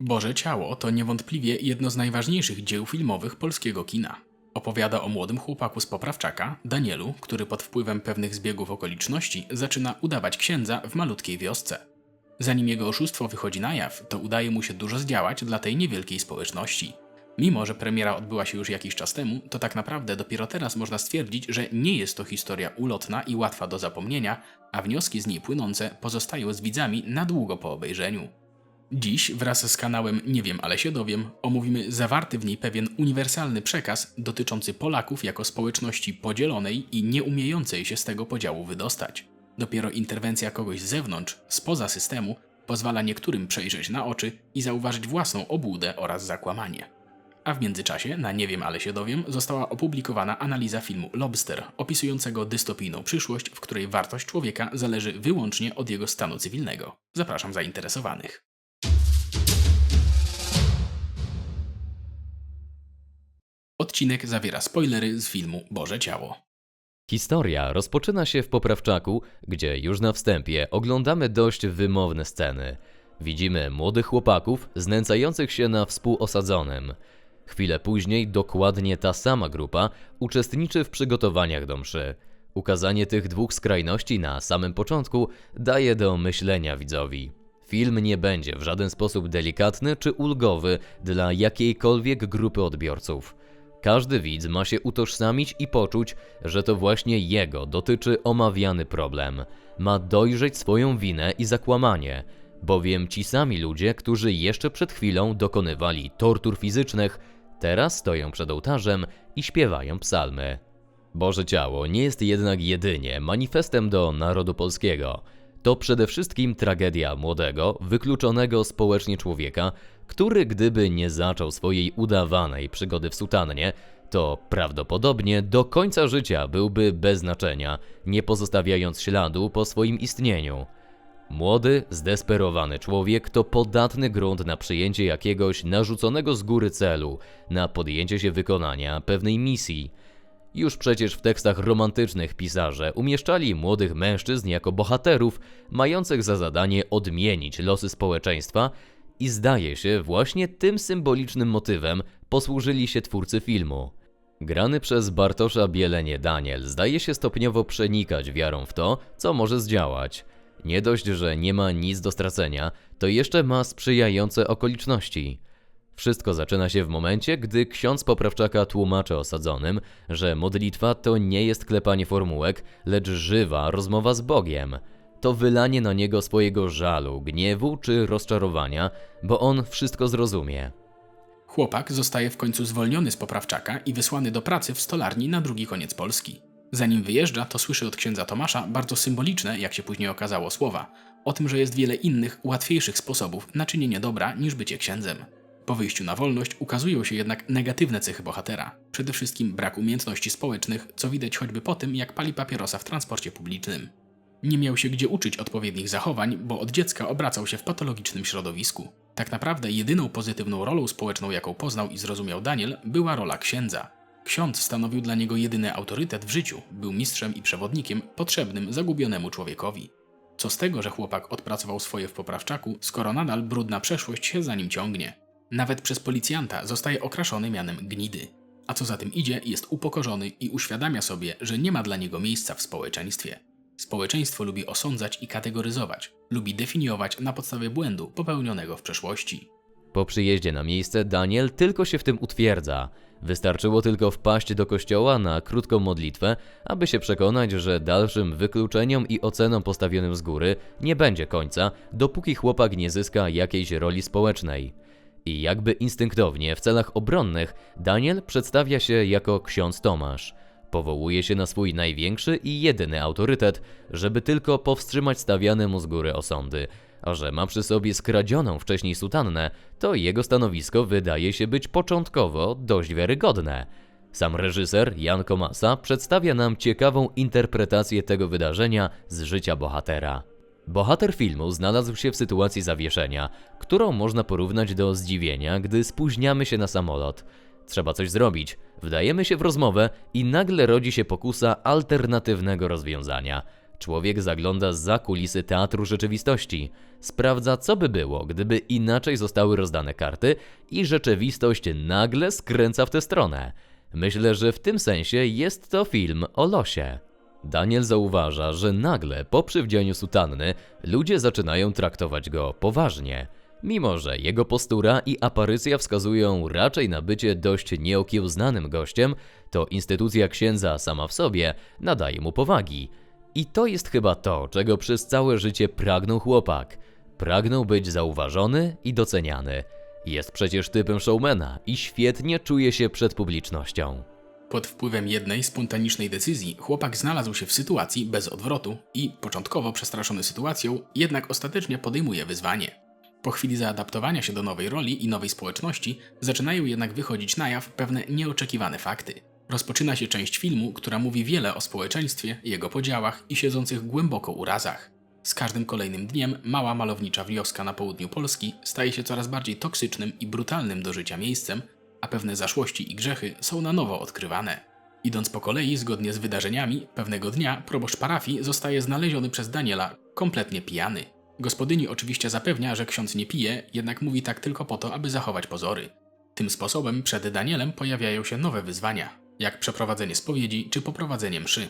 Boże Ciało to niewątpliwie jedno z najważniejszych dzieł filmowych polskiego kina. Opowiada o młodym chłopaku z Poprawczaka, Danielu, który pod wpływem pewnych zbiegów okoliczności zaczyna udawać księdza w malutkiej wiosce. Zanim jego oszustwo wychodzi na jaw, to udaje mu się dużo zdziałać dla tej niewielkiej społeczności. Mimo, że premiera odbyła się już jakiś czas temu, to tak naprawdę dopiero teraz można stwierdzić, że nie jest to historia ulotna i łatwa do zapomnienia, a wnioski z niej płynące pozostają z widzami na długo po obejrzeniu. Dziś wraz z kanałem Nie wiem, ale się dowiem omówimy zawarty w niej pewien uniwersalny przekaz dotyczący Polaków jako społeczności podzielonej i nie umiejącej się z tego podziału wydostać. Dopiero interwencja kogoś z zewnątrz, spoza systemu, pozwala niektórym przejrzeć na oczy i zauważyć własną obłudę oraz zakłamanie. A w międzyczasie, na Nie wiem, ale się dowiem, została opublikowana analiza filmu Lobster, opisującego dystopijną przyszłość, w której wartość człowieka zależy wyłącznie od jego stanu cywilnego. Zapraszam zainteresowanych. Odcinek zawiera spoilery z filmu Boże Ciało. Historia rozpoczyna się w Poprawczaku, gdzie już na wstępie oglądamy dość wymowne sceny. Widzimy młodych chłopaków znęcających się na współosadzonym. Chwilę później dokładnie ta sama grupa uczestniczy w przygotowaniach do mszy. Ukazanie tych dwóch skrajności na samym początku daje do myślenia widzowi. Film nie będzie w żaden sposób delikatny czy ulgowy dla jakiejkolwiek grupy odbiorców. Każdy widz ma się utożsamić i poczuć, że to właśnie jego dotyczy omawiany problem. Ma dojrzeć swoją winę i zakłamanie, bowiem ci sami ludzie, którzy jeszcze przed chwilą dokonywali tortur fizycznych, teraz stoją przed ołtarzem i śpiewają psalmy. Boże Ciało nie jest jednak jedynie manifestem do narodu polskiego. To przede wszystkim tragedia młodego, wykluczonego społecznie człowieka, który gdyby nie zaczął swojej udawanej przygody w sutannie, to prawdopodobnie do końca życia byłby bez znaczenia, nie pozostawiając śladu po swoim istnieniu. Młody, zdesperowany człowiek to podatny grunt na przyjęcie jakiegoś narzuconego z góry celu, na podjęcie się wykonania pewnej misji. Już przecież w tekstach romantycznych pisarze umieszczali młodych mężczyzn jako bohaterów, mających za zadanie odmienić losy społeczeństwa, i zdaje się, właśnie tym symbolicznym motywem posłużyli się twórcy filmu. Grany przez Bartosza Bielenie Daniel zdaje się stopniowo przenikać wiarą w to, co może zdziałać. Nie dość, że nie ma nic do stracenia, to jeszcze ma sprzyjające okoliczności. Wszystko zaczyna się w momencie, gdy ksiądz poprawczaka tłumaczy osadzonym, że modlitwa to nie jest klepanie formułek, lecz żywa rozmowa z Bogiem. To wylanie na niego swojego żalu, gniewu czy rozczarowania, bo on wszystko zrozumie. Chłopak zostaje w końcu zwolniony z poprawczaka i wysłany do pracy w stolarni na drugi koniec Polski. Zanim wyjeżdża, to słyszy od księdza Tomasza bardzo symboliczne, jak się później okazało, słowa o tym, że jest wiele innych, łatwiejszych sposobów na czynienie dobra niż bycie księdzem. Po wyjściu na wolność ukazują się jednak negatywne cechy bohatera. Przede wszystkim brak umiejętności społecznych, co widać choćby po tym, jak pali papierosa w transporcie publicznym. Nie miał się gdzie uczyć odpowiednich zachowań, bo od dziecka obracał się w patologicznym środowisku. Tak naprawdę jedyną pozytywną rolą społeczną, jaką poznał i zrozumiał Daniel, była rola księdza. Ksiądz stanowił dla niego jedyny autorytet w życiu, był mistrzem i przewodnikiem potrzebnym zagubionemu człowiekowi. Co z tego, że chłopak odpracował swoje w poprawczaku, skoro nadal brudna przeszłość się za nim ciągnie? Nawet przez policjanta zostaje okraszony mianem gnidy. A co za tym idzie, jest upokorzony i uświadamia sobie, że nie ma dla niego miejsca w społeczeństwie. Społeczeństwo lubi osądzać i kategoryzować, lubi definiować na podstawie błędu popełnionego w przeszłości. Po przyjeździe na miejsce Daniel tylko się w tym utwierdza. Wystarczyło tylko wpaść do kościoła na krótką modlitwę, aby się przekonać, że dalszym wykluczeniom i ocenom postawionym z góry nie będzie końca, dopóki chłopak nie zyska jakiejś roli społecznej. I jakby instynktownie w celach obronnych Daniel przedstawia się jako ksiądz Tomasz. Powołuje się na swój największy i jedyny autorytet, żeby tylko powstrzymać stawiane mu z góry osądy. A że ma przy sobie skradzioną wcześniej sutannę, to jego stanowisko wydaje się być początkowo dość wiarygodne. Sam reżyser Jan Komasa przedstawia nam ciekawą interpretację tego wydarzenia z życia bohatera. Bohater filmu znalazł się w sytuacji zawieszenia, którą można porównać do zdziwienia, gdy spóźniamy się na samolot. Trzeba coś zrobić. Wdajemy się w rozmowę i nagle rodzi się pokusa alternatywnego rozwiązania. Człowiek zagląda za kulisy teatru rzeczywistości. Sprawdza, co by było, gdyby inaczej zostały rozdane karty i rzeczywistość nagle skręca w tę stronę. Myślę, że w tym sensie jest to film o losie. Daniel zauważa, że nagle po przywdzianiu sutanny ludzie zaczynają traktować go poważnie. Mimo, że jego postura i aparycja wskazują raczej na bycie dość nieokiełznanym gościem, to instytucja księdza sama w sobie nadaje mu powagi. I to jest chyba to, czego przez całe życie pragnął chłopak. Pragnął być zauważony i doceniany. Jest przecież typem showmana i świetnie czuje się przed publicznością. Pod wpływem jednej spontanicznej decyzji chłopak znalazł się w sytuacji bez odwrotu i, początkowo przestraszony sytuacją, jednak ostatecznie podejmuje wyzwanie. Po chwili zaadaptowania się do nowej roli i nowej społeczności, zaczynają jednak wychodzić na jaw pewne nieoczekiwane fakty. Rozpoczyna się część filmu, która mówi wiele o społeczeństwie, jego podziałach i siedzących głęboko urazach. Z każdym kolejnym dniem mała malownicza wioska na południu Polski staje się coraz bardziej toksycznym i brutalnym do życia miejscem, a pewne zaszłości i grzechy są na nowo odkrywane. Idąc po kolei, zgodnie z wydarzeniami, pewnego dnia proboszcz parafii zostaje znaleziony przez Daniela kompletnie pijany. Gospodyni oczywiście zapewnia, że ksiądz nie pije, jednak mówi tak tylko po to, aby zachować pozory. Tym sposobem przed Danielem pojawiają się nowe wyzwania, jak przeprowadzenie spowiedzi czy poprowadzenie mszy.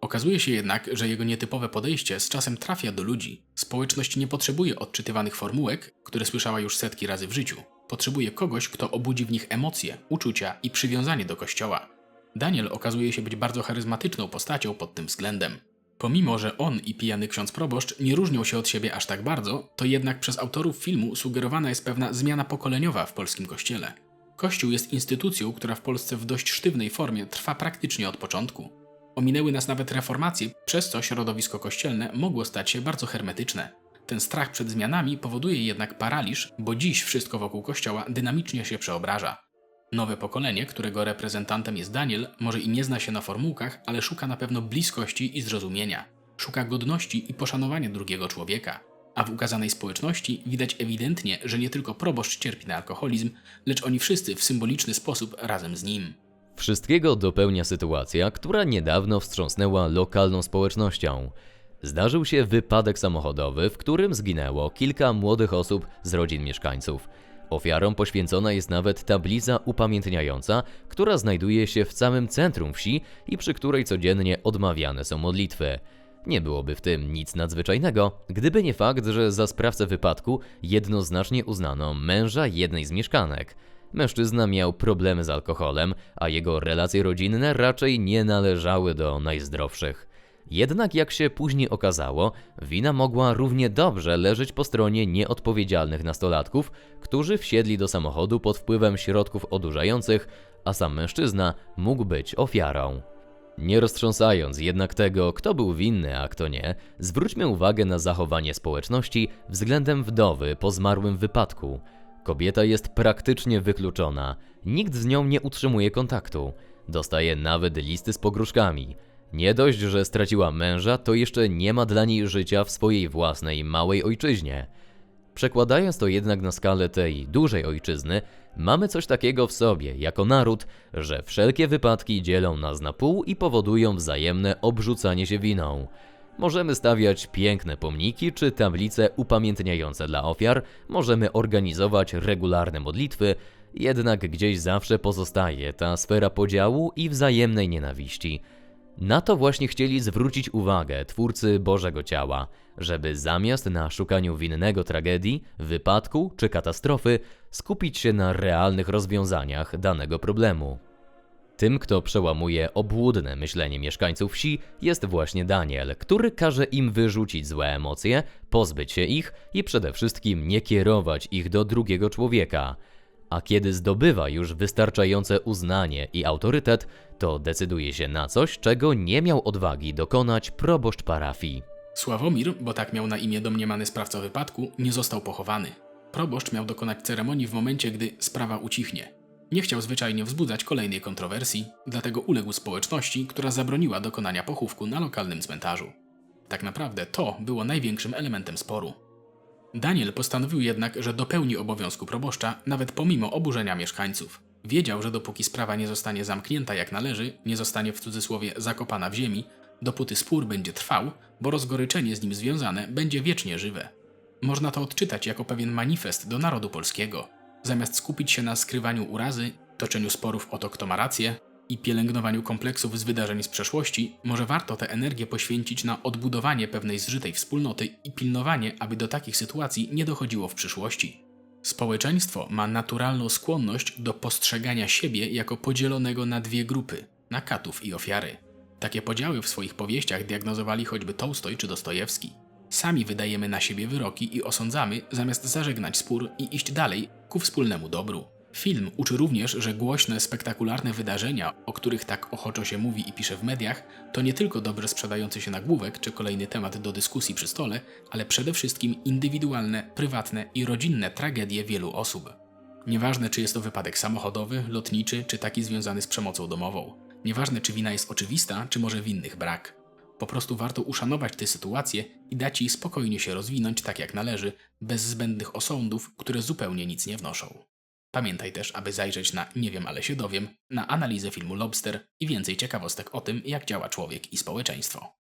Okazuje się jednak, że jego nietypowe podejście z czasem trafia do ludzi. Społeczność nie potrzebuje odczytywanych formułek, które słyszała już setki razy w życiu. Potrzebuje kogoś, kto obudzi w nich emocje, uczucia i przywiązanie do kościoła. Daniel okazuje się być bardzo charyzmatyczną postacią pod tym względem. Pomimo, że on i pijany ksiądz proboszcz nie różnią się od siebie aż tak bardzo, to jednak przez autorów filmu sugerowana jest pewna zmiana pokoleniowa w polskim kościele. Kościół jest instytucją, która w Polsce w dość sztywnej formie trwa praktycznie od początku. Ominęły nas nawet reformacje, przez co środowisko kościelne mogło stać się bardzo hermetyczne. Ten strach przed zmianami powoduje jednak paraliż, bo dziś wszystko wokół kościoła dynamicznie się przeobraża. Nowe pokolenie, którego reprezentantem jest Daniel, może i nie zna się na formułkach, ale szuka na pewno bliskości i zrozumienia. Szuka godności i poszanowania drugiego człowieka. A w ukazanej społeczności widać ewidentnie, że nie tylko proboszcz cierpi na alkoholizm, lecz oni wszyscy w symboliczny sposób razem z nim. Wszystkiego dopełnia sytuacja, która niedawno wstrząsnęła lokalną społecznością. Zdarzył się wypadek samochodowy, w którym zginęło kilka młodych osób z rodzin mieszkańców. Ofiarom poświęcona jest nawet tablica upamiętniająca, która znajduje się w samym centrum wsi i przy której codziennie odmawiane są modlitwy. Nie byłoby w tym nic nadzwyczajnego, gdyby nie fakt, że za sprawcę wypadku jednoznacznie uznano męża jednej z mieszkanek. Mężczyzna miał problemy z alkoholem, a jego relacje rodzinne raczej nie należały do najzdrowszych. Jednak jak się później okazało, wina mogła równie dobrze leżeć po stronie nieodpowiedzialnych nastolatków, którzy wsiedli do samochodu pod wpływem środków odurzających, a sam mężczyzna mógł być ofiarą. Nie roztrząsając jednak tego, kto był winny, a kto nie, zwróćmy uwagę na zachowanie społeczności względem wdowy po zmarłym wypadku. Kobieta jest praktycznie wykluczona, nikt z nią nie utrzymuje kontaktu, dostaje nawet listy z pogróżkami. Nie dość, że straciła męża, to jeszcze nie ma dla niej życia w swojej własnej małej ojczyźnie. Przekładając to jednak na skalę tej dużej ojczyzny, mamy coś takiego w sobie, jako naród, że wszelkie wypadki dzielą nas na pół i powodują wzajemne obrzucanie się winą. Możemy stawiać piękne pomniki czy tablice upamiętniające dla ofiar, możemy organizować regularne modlitwy, jednak gdzieś zawsze pozostaje ta sfera podziału i wzajemnej nienawiści. Na to właśnie chcieli zwrócić uwagę twórcy Bożego Ciała, żeby zamiast na szukaniu winnego tragedii, wypadku czy katastrofy, skupić się na realnych rozwiązaniach danego problemu. Tym, kto przełamuje obłudne myślenie mieszkańców wsi, jest właśnie Daniel, który każe im wyrzucić złe emocje, pozbyć się ich i przede wszystkim nie kierować ich do drugiego człowieka. A kiedy zdobywa już wystarczające uznanie i autorytet, to decyduje się na coś, czego nie miał odwagi dokonać proboszcz parafii. Sławomir, bo tak miał na imię domniemany sprawca wypadku, nie został pochowany. Proboszcz miał dokonać ceremonii w momencie, gdy sprawa ucichnie. Nie chciał zwyczajnie wzbudzać kolejnej kontrowersji, dlatego uległ społeczności, która zabroniła dokonania pochówku na lokalnym cmentarzu. Tak naprawdę to było największym elementem sporu. Daniel postanowił jednak, że dopełni obowiązku proboszcza, nawet pomimo oburzenia mieszkańców. Wiedział, że dopóki sprawa nie zostanie zamknięta jak należy, nie zostanie w cudzysłowie zakopana w ziemi, dopóty spór będzie trwał, bo rozgoryczenie z nim związane będzie wiecznie żywe. Można to odczytać jako pewien manifest do narodu polskiego. Zamiast skupić się na skrywaniu urazy, toczeniu sporów o to, kto ma rację i pielęgnowaniu kompleksów z wydarzeń z przeszłości, może warto tę energię poświęcić na odbudowanie pewnej zżytej wspólnoty i pilnowanie, aby do takich sytuacji nie dochodziło w przyszłości. Społeczeństwo ma naturalną skłonność do postrzegania siebie jako podzielonego na dwie grupy na katów i ofiary. Takie podziały w swoich powieściach diagnozowali choćby Tołstoj czy Dostojewski. Sami wydajemy na siebie wyroki i osądzamy, zamiast zażegnać spór i iść dalej ku wspólnemu dobru. Film uczy również, że głośne, spektakularne wydarzenia, o których tak ochoczo się mówi i pisze w mediach, to nie tylko dobrze sprzedający się nagłówek czy kolejny temat do dyskusji przy stole, ale przede wszystkim indywidualne, prywatne i rodzinne tragedie wielu osób. Nieważne, czy jest to wypadek samochodowy, lotniczy, czy taki związany z przemocą domową. Nieważne, czy wina jest oczywista, czy może winnych brak. Po prostu warto uszanować tę sytuację i dać jej spokojnie się rozwinąć tak jak należy, bez zbędnych osądów, które zupełnie nic nie wnoszą. Pamiętaj też, aby zajrzeć na Nie wiem, ale się dowiem, na analizę filmu Lobster i więcej ciekawostek o tym, jak działa człowiek i społeczeństwo.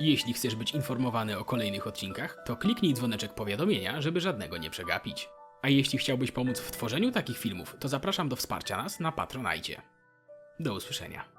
Jeśli chcesz być informowany o kolejnych odcinkach, to kliknij dzwoneczek powiadomienia, żeby żadnego nie przegapić. A jeśli chciałbyś pomóc w tworzeniu takich filmów, to zapraszam do wsparcia nas na Patronajcie. Do usłyszenia.